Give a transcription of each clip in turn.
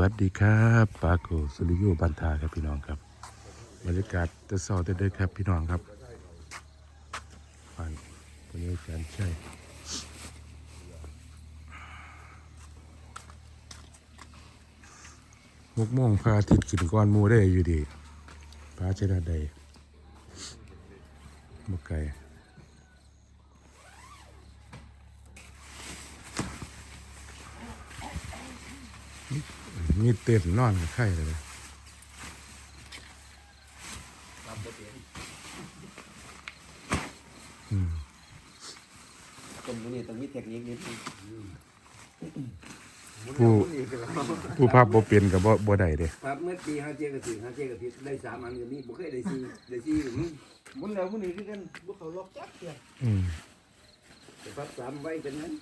วัสดีครับปาโกสุริโยบันทาครับพี่น้องครับบรรยากาศจะสอเด็ดๆครับพี่น้องครับฟังคนนี้แฟนใช่หกโมงพระอาทิตย์ขึ้นก้อนมูได้อยู่ดีพระเจ้าใดมกไก่ มีเต็นท์นอนกับไข่เลยตรงนี้ตรงนี้เทคนิคนิดนึงผู้ผู้ภาพบ่เป็นกับบ่บ่ได้เด้ครับเมื่อปีห้าเจ็ดกับสี่ห้าเจ็ดกับสี่ได้สามอันกับนี้บุเคยได้สี่ได้สี่หรือมึงมุนแล้วมุนนี้คือกันบุเขาล็อกจักเดียวอืมแต่พับสามไว้กันนั้น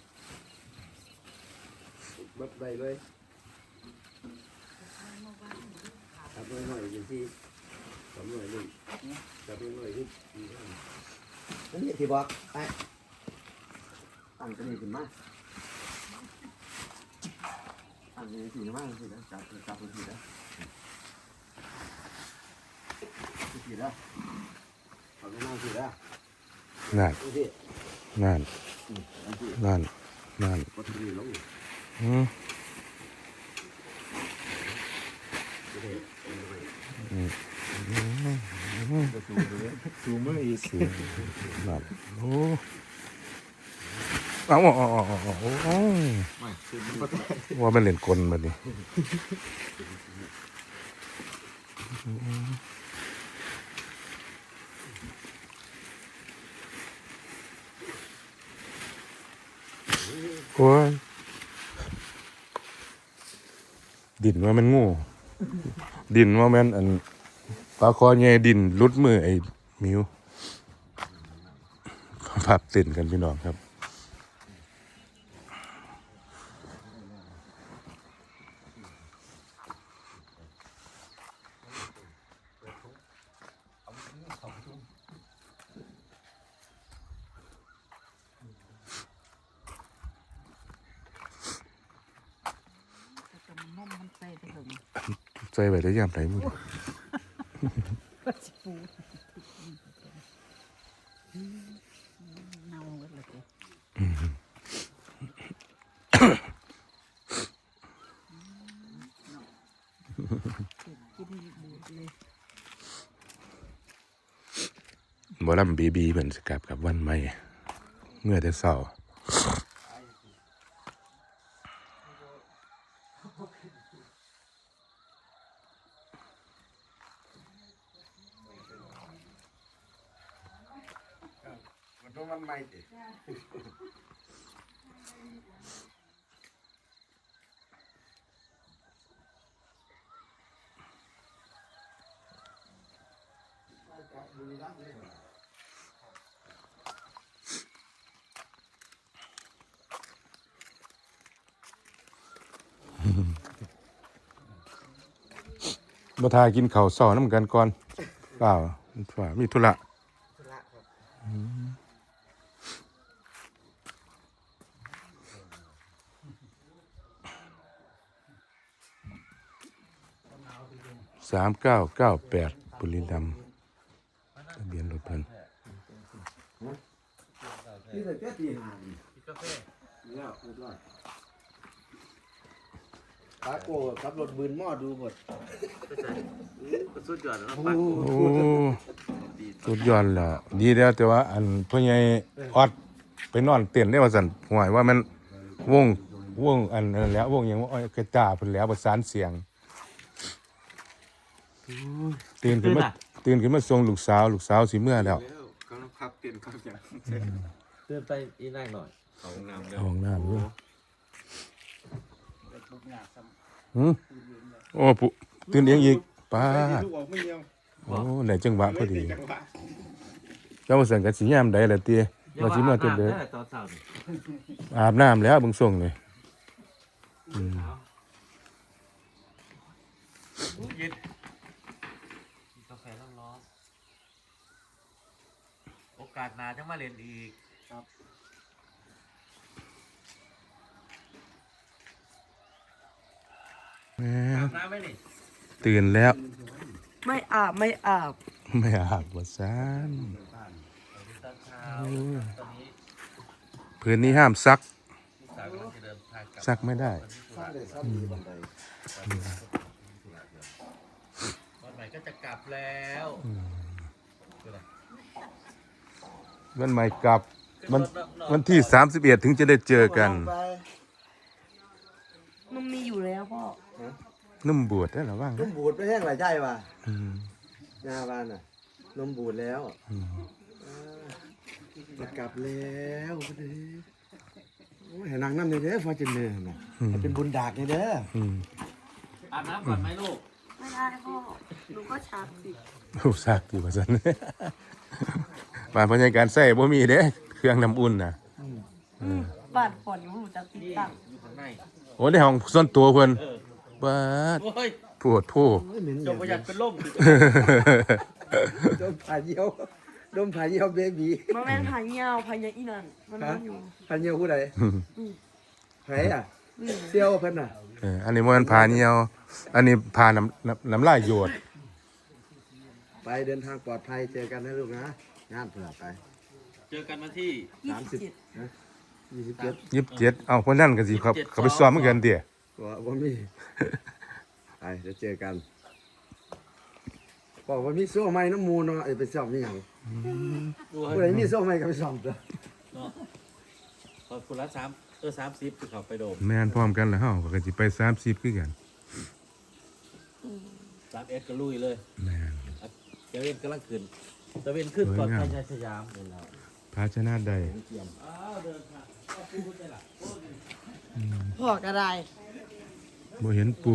บับได้เลย ทำหน่อยหน่อยอย่างที่ทำหน่อยหนึ่งทำหน่อยที่นี่ที่บอกไอ้ตั้งกันนี่ขึ้นมาตั้งกันนี่ขึ้นมาสินะจับจับกันทีนะทีนะเอาไปนั่งทีนะนั่นดูสินั่นนั่งทีนั่นนั่นก็ทีลงอืม ดูสิซูมืออีกสินั่นโอ้เอาเอาเอาเอาเอาเอาไม่ซูมือก็ได้ว่ามันเล่นกลบัดนี้โอ้ยดินว่ามันงู ดินว่าแมันอันปลาคอใหญ่ดินรุดมือไอ้มิวพับเต้นกันพี่น้องครับมันมมันใส่ไปถึง ใจไว้ได้ยามไหนมึงก็สิปูเน่าหมดเลยกินบูดเลยบอลำบีบีเหมือนสกับกับวันใหม่เมื่อแต่เศร้า มันไม่ดิบทากินข้าวเศร้าน้ำกันก่อนเปล่าว่ามีธุระ สามเก้าเก้าแปดบุรีรัมย์ทะเบียนรถเพิ่นนี่แต่แค่ตีห่างกาแฟแล้วเรียบร้อยตาโก้ขับรถบืนหม้อดูหมดสุดยอดแล้วโอ้ปักโอ้สุดยอดละดีแล้วแต่ว่า อันพ่อใหญ่ออดไปนอนเต้นได้ว่าสั่นหวยว่ามันวงวงอันนั้นแหล้ววงหยังว่าอ้อยกระจาเพิ่นแหล้วประสานเสียง ตื่นขึ้นมาตื่นขึ้นมาส่งลูกสาวลูกสาวสิเมื่อแล้วกำลังพับเปลี่ยนครับอย่างเดินไปอีนั่งหน่อยเอาน้ำเดี๋ยวห้องน้ำด้วยหืมโอ้ปุตื่นเองอีกป้าดลูกออกไม่ยังโอ้ไหนจังหวะพอดีจังหวะเจ้าสั่งกันสิยามใดล่ะเตี้ยว่าสิมาตื่นเด้อตอนเช้านี่อาบน้ำแล้วเบิ่งส่งเลย เย็นมีกาแฟร้อนๆโอ กาสหนาจะมาเรียนอีกแหม่อาบน้ำไหมนี่ตื่นแล้ว ไม่อาบไม่อาบ ไม่อาบว่าซานตอนเช้าตอนนี้พื้นนี้ห้ามซัก ลูกสาวกำลังจะเดินทางกลับซักไม่ได้ สร้างได้สร้างดีบันไดวันใหม่ก็จะกลับแล้ ววันใหม่กลับวันวันที่31ถึงจะได้เจอกันมันมีอยู่แล้วพ่อ นุ่มบวชได้หรอว่างนมบูดไม่แห้งหลายใจว่ะอืมหน้าบ้านน่ะนมบูดแล้วอืมจะกลับแล้วพอดีโอ้ยให้นางน้ำในเด้อฟอร์จูเนอร์น่ะให้เป็นบุญดากในเด้ออืมอาบน้ำก่อนไหมลูก ไม่ได้พ่อ หนูก็ชักสิ โอ้ซักดีว่าซั่น บ้านพญาการใส่บ่มีเด้เครื่องน้ำอุ่นน่ะบาดฝนหนูจะติดตั้งอยู่ข้างในโอ้ในห้องส่วนตัวเพิ่นเออบาดโอ้ยปวดโพโอ้ยเหม็นจงประหยัดเป็นล่มดมผ่าเยี่ยวดมผ่าเยี่ยวเบบีมันแม่นพายเงาวพายอีนั่นมันนอนอยู่ผ่าเยี่ยวผู้ใดไผอะเซียวเพิ่นน่ะเอออันนี้มันพาเหนียวอันนี้พาน้ำน้ำน้ำลายโยดไปเดินทางปลอดภัยเจอกันนะลูกนะ งานเผื่อไปเจอกันวันที่ ยี่สามสิสิบบยี่สิบเจ็ดยิบเจ็ดเอาคนนั่นก็สิครับ เขาไปซ้อมเหมือนกันเดี๋ยก็ว่ามีไปเดี๋ยวเจอกันบอกว่ามีโซ่ไม้น้ำมูลเนาะไอ้ไปซ่อมนี่หยังดูผู้ใดมีโซ่ไม้ก็ไปซ่อมเถอะเนาะขอบคุณละสามเออสามสิบคือเขาไปโดมแม่นพร้อมกันแล้วเฮาก็สิไป30คือกันสามเอสก็ลุยเลยแม่นเจเวนกำลังขึ้น เจเวนขึ้นก่อนสวยงามพญาสยามเลยแล้วภาชนะใดอ้าวเดินทางเอาปูไปละพ่อกระไดบ่เห็นปู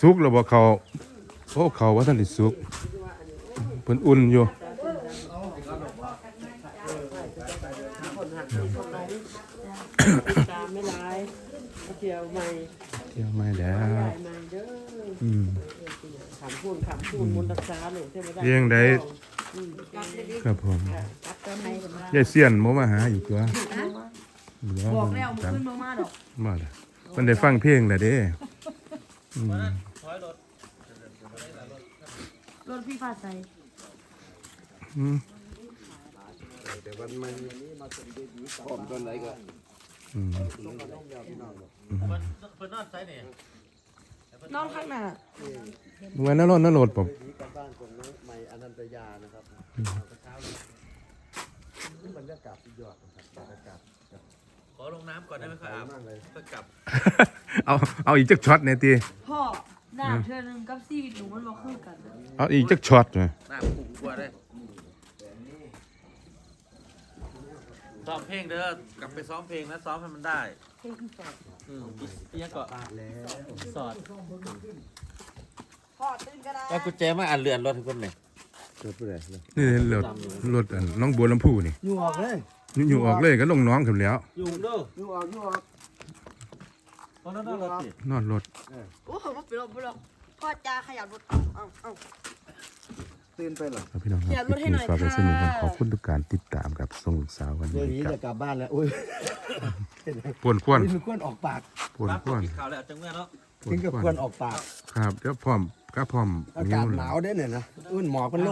สุกแล้วบ่เขาโอ้เขาว่าท่านได้สุกเพิ่นอุ่นอยู่ ตามไม่ร้ายเที่ยวใหม่เที่ยวไม่แล้ว ใหญ่ใหม่เด้ออืมขำพูนขำพูนมนต์รักษาหนูเทวดาเลี้ยงได้ครับผมยัยายเสียนบ่มาหาอยู่ตัวบอกแล้วมึงขึ้นมามาดอกมาแล้วเพิ่นได้ฟังเพลงแหล้วเด้อรถพี่พาใส่ อืมเดี๋ยววันใหม่พร้อมตอนไหนก็อืมเพิ่นเพิ่นนอนไซนี่นอนข้างหน้าไว้นรถนรถผมกับบ้านของน้องใหม่อนันตยานะครับนี่บรรยากาศยอดนะครับบรรยากาศขอลงน้ำก่อนได้ไหมครับเลยก็กลับ เอาเอาอีกจักช็อตแหน่ยติพ่อหน้าเธอหนึ่งกับชีวิตหนูมันบอกคือกัน เอาอีกจักช็อตนะน้ำผูกลัวได้ ซ้อมเพลงเด้อกลับไปซ้อมเพลงนะซ้อมให้มันได้เพลงที่สองอืมอีหยังก็แล้วสอดพ่อตื่นก็ได้แล้วกุญแจมาอ่านเรือนรถให้เพิ่นเลยเกิดผู้ใดเลยนี่รถรถอันน้องบัวลำพูนี่อยู่ออกเลยอยู่ๆออกเลยก็ลงน้องขึ้นแล้วยุงเด้ออยู่ออกอยู่ออกเพราะนั่นน่ะรถสินอนรถโอ้โหไม่เป็นหรอกไม่เป็นหรอกพ่อจ้าขยับรถเอาเอาเอา ตื่นไปเหรอครับพี่น้องคขยัรับบรถให้หน่อยฝากไปสนุกกันค่ะขอบคุณทุกการติดตามกับส่งสาววันเดี๋ยวนี้นี้ครัจะบกลับบ้านแล้วอุ้ยปวนควนมีควนออกปากปวนรับควนกินข้าวแล้วจังเมื่อเนาะปวถึนงกับคคววนนออกปาก ครับเดี๋ยวพร้อมก็พร้อมอากาศหนาวเด้อเนี่ยนะอุ่นหมอกมันลง